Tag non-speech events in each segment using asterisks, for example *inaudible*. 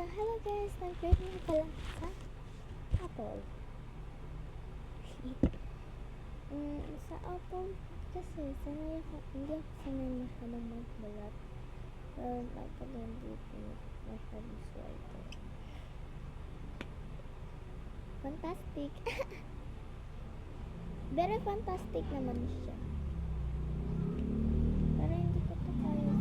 So, hello guys, nag-grade na pala sa Apple. mm, sa Apple, kasi sanay ako, hindi ako sanay masyadong magbalat. Pero hindi ko masyadong swipe. Fantastic! *laughs* Very fantastic naman siya. Pero hindi ko to kaya.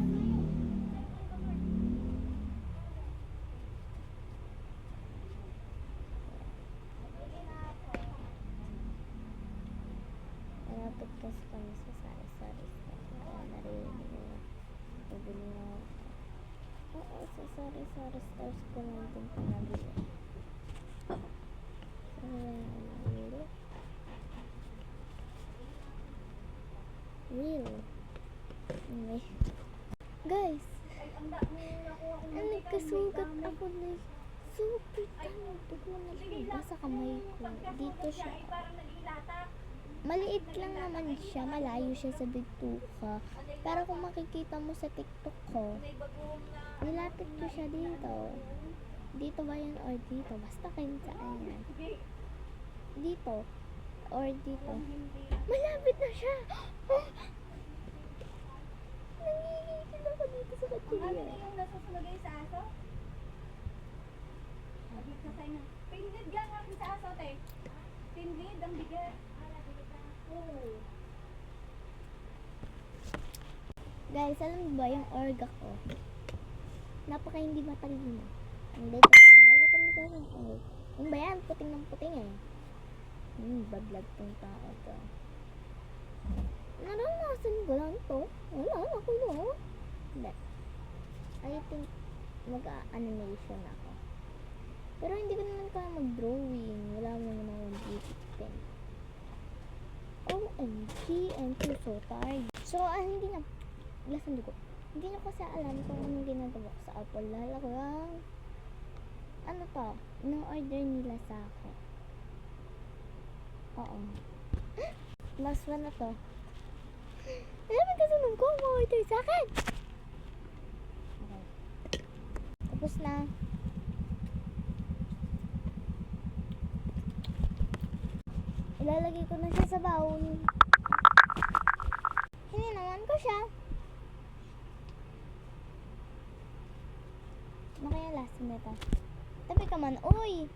Kasi kami sa sari-sari store. Narinig ko na pabili na. Oo, sa sari-sari stores ko na din pa nabili. So, wala na nabili. Real. Anyway. Guys, ang nagkasugat ako na super tano. Dugo na lumabas sa kamay ko. Dito siya. Maliit lang naman siya. Malayo siya sa bituka. Pero kung makikita mo sa TikTok ko, nilapit ko siya dito. Dito ba yan or dito? Basta kayo saan yan. Dito. Or dito. Malapit na siya! *gasps* Nangingigil ako dito sa kutsilyo. yung nasusunogay sa aso? Sabi ka sa'yo na, lang ako sa aso, te. Pinid, ang bigat. Oo. Guys, alam mo ba yung orga ko? Napaka hindi matalino. Hindi, lang. Wala talaga akong orga. Yung ba yan? Puting ng puting eh. Hmm, bablog tong tao to. Naranasan ko lang to. Wala, ako no. Hindi. I think mag-animation ako. Pero hindi ko naman kaya mag-drawing. Wala mo naman akong beauty pen. OMG, I'm so tired. So, ah, hindi na, lasan ko. Hindi na kasi alam kung anong ginagawa ko sa Apple. Lala ko lang, ano to, no-order nila sa akin. Oo. *gasps* Last one na to. *gasps* Alam mo kasi nung ko, ma-order sa akin. Okay. Tapos na. Ilalagay ko na siya sa bowl. Hininawan ko siya. Kaya last nito? Tabi ka man, uy!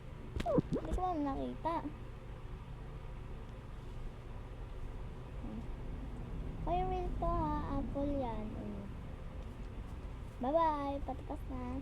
Hindi ko man nakita. Kaya real to ha, apple yan. Mm. Bye-bye, patikas na.